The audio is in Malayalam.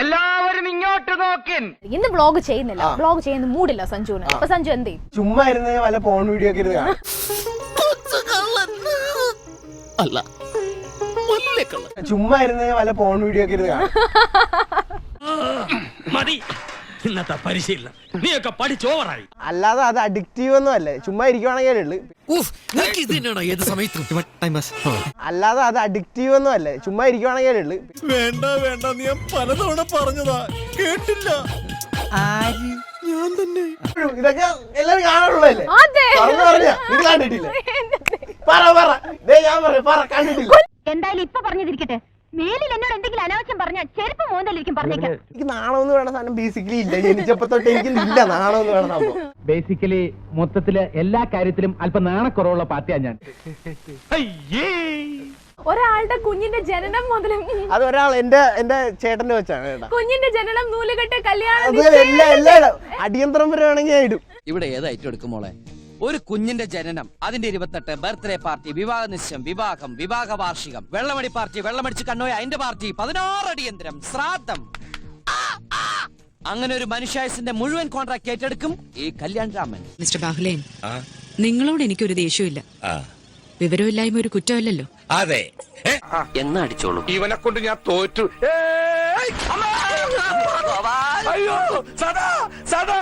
എല്ലാവരും ഇങ്ങോട്ട് നോക്കി ഇന്ന് ബ്ലോഗ് ചെയ്യുന്നില്ല. ബ്ലോഗ് ചെയ്യുന്ന മൂടില്ല സഞ്ജുവിന്. അപ്പൊ സഞ്ജു എന്ത് ചെയ്യും? ചുമ്മാ ഇരുന്ന് വല്ല ഫോൺ വീഡിയോ ഒക്കെ ഇരുന്ന് കാണും. അല്ല. ചുമ്മാ ഇരുന്ന് വല്ല ഫോൺ വീഡിയോ ഒക്കെ ഇരുന്ന് കാണും. മതി. ഇന്നത്തെ പരിശീലനം. നീയൊക്കെ പഠിച്ചോവറായി അല്ലാതെ അത് അഡിക്റ്റീവ് ഒന്നും അല്ലേ. ചുമ്മാ ഇരിക്കുവാണെങ്കിലേ ഉള്ളു. ഇത് തന്നെയാണോ ഏത് സമയത്തും. ടൈം പാസ് അല്ലാതെ അത് അഡിക്റ്റീവ് ഒന്നും അല്ലേ. ചുമ്മാ ഇരിക്കുവാണെങ്കിലേ വേണ്ട വേണ്ട. നീ ഞാൻ പലതവണ പറഞ്ഞതാ. കേട്ടില്ല. ഞാൻ തന്നെ. ഇതൊക്കെ എല്ലാരും കാണാനുള്ളതല്ലേ അതെ. പറഞ്ഞു പറഞ്ഞ. ഇത് കണ്ടിട്ടില്ല? പറ പറ. ദേ ഞാൻ പറയാം. പറ കണ്ടിട്ടില്ല? എന്തായാലും ഇപ്പൊ പറഞ്ഞതിരിക്കട്ടെ. മേലിൽ എന്നോട് എന്തെങ്കിലും അനാവശ്യം പറഞ്ഞ പറഞ്ഞേക്കാം. എനിക്ക് സാധനം ബേസിക്കലി ഇല്ല. ജനിച്ചപ്പോ തൊട്ട് എനിക്ക് ഇല്ല സംഭവം. ബേസിക്കലി മൊത്തത്തിൽ എല്ലാ കാര്യത്തിലും അല്പം നാണക്കുറവുള്ള പാർട്ടിയാണ് ഞാൻ. ഒരാളുടെ കുഞ്ഞിന്റെ ജനനം മുതലും അത് ഒരാൾ എന്റെ എന്റെ ചേട്ടന്റെ വെച്ചാണ് കേട്ടോ. കുഞ്ഞിന്റെ ജനനം നൂലുകെട്ട് കല്യാണം അടിയന്തരം വരെ വേണമെങ്കിൽ ഇടും. ഇവിടെ ഏതായിട്ട് ഐറ്റം എടുക്കും മോളെ? ഒരു കുഞ്ഞിന്റെ ജനനം അതിന്റെ ഇരുപത്തെട്ട് ബർത്ത്ഡേ പാർട്ടി വിവാഹ നിശ്ചയം വിവാഹം വിവാഹ വാർഷികം വെള്ളമടി പാർട്ടി വെള്ളമടിച്ച് കണ്ണോയ അതിന്റെ പാർട്ടി പതിനാറ് അടിയന്തരം ശ്രാദ്ധം. അങ്ങനെ ഒരു മനുഷ്യായുസിന്റെ മുഴുവൻ കോൺട്രാക്ട് ഏറ്റെടുക്കും ഈ കല്യാൺ രാമൻ മിസ്റ്റർ ബാഹുലേൻ നിങ്ങളോട് എനിക്കൊരു ദേഷ്യമില്ല വിവരമില്ലായ്മ ഒരു കുറ്റമല്ലല്ലോ. അതെ. എന്ന് അടിച്ചോളൂ? ഇവനെ കൊണ്ട് ഞാൻ തോറ്റു! അയ്യോ സദാ സദാ.